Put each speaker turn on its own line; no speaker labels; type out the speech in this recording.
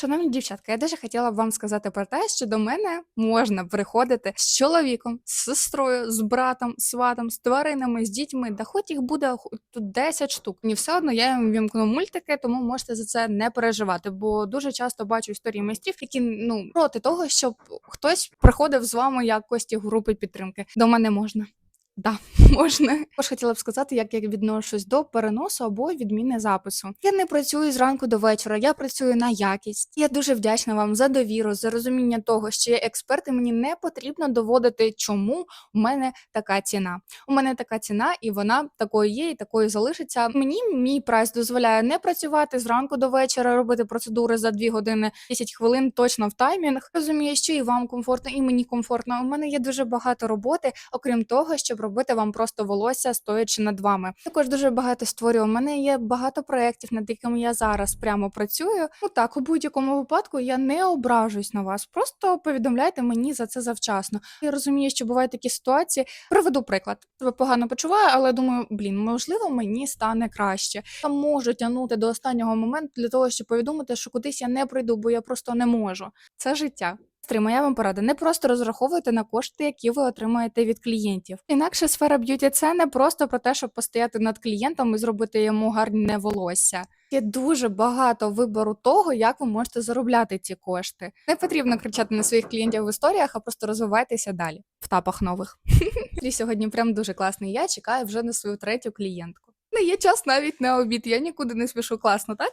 Шановні дівчатка, я дуже хотіла б вам сказати про те, що до мене можна приходити з чоловіком, з сестрою, з братом, сватом, з тваринами, з дітьми, да хоч їх буде тут 10 штук. Мені все одно я їм вімкну мультики, тому можете за це не переживати. Бо дуже часто бачу історії майстрів, які ну проти того, щоб хтось приходив з вами як гості групи підтримки. До мене можна. Да, можна. Також хотіла б сказати, як я відношусь до переносу або відміни запису. Я не працюю зранку до вечора, я працюю на якість. Я дуже вдячна вам за довіру, за розуміння того, що я експерт, і мені не потрібно доводити, чому у мене така ціна. У мене така ціна, і вона такою є, і такою залишиться. Мені мій прайс дозволяє не працювати зранку до вечора, робити процедури за 2 години 10 хвилин точно в таймінг. Розумію, що і вам комфортно, і мені комфортно. У мене є дуже багато роботи, окрім того, щоб робити вам просто волосся, стоячи над вами. Також дуже багато створюю. У мене є багато проєктів, над якими я зараз прямо працюю. Ну так, у будь-якому випадку я не ображусь на вас. Просто повідомляйте мені за це завчасно. Я розумію, що бувають такі ситуації. Приведу приклад. Себе погано почуваю, але думаю, блін, можливо, мені стане краще. Я можу тягнути до останнього моменту для того, щоб повідомити, що кудись я не прийду, бо я просто не можу. Це життя. Сестри, моя вам порада. Не просто розраховуйте на кошти, які ви отримаєте від клієнтів. Інакше сфера б'юті це не просто про те, щоб постояти над клієнтом і зробити йому гарне волосся. Є дуже багато вибору того, як ви можете заробляти ці кошти. Не потрібно кричати на своїх клієнтів в історіях, а просто розвивайтеся далі в тапах нових. І сьогодні прям дуже класний. Я чекаю вже на свою третю клієнтку. Не є час навіть на обід. Я нікуди не спішу класно, так?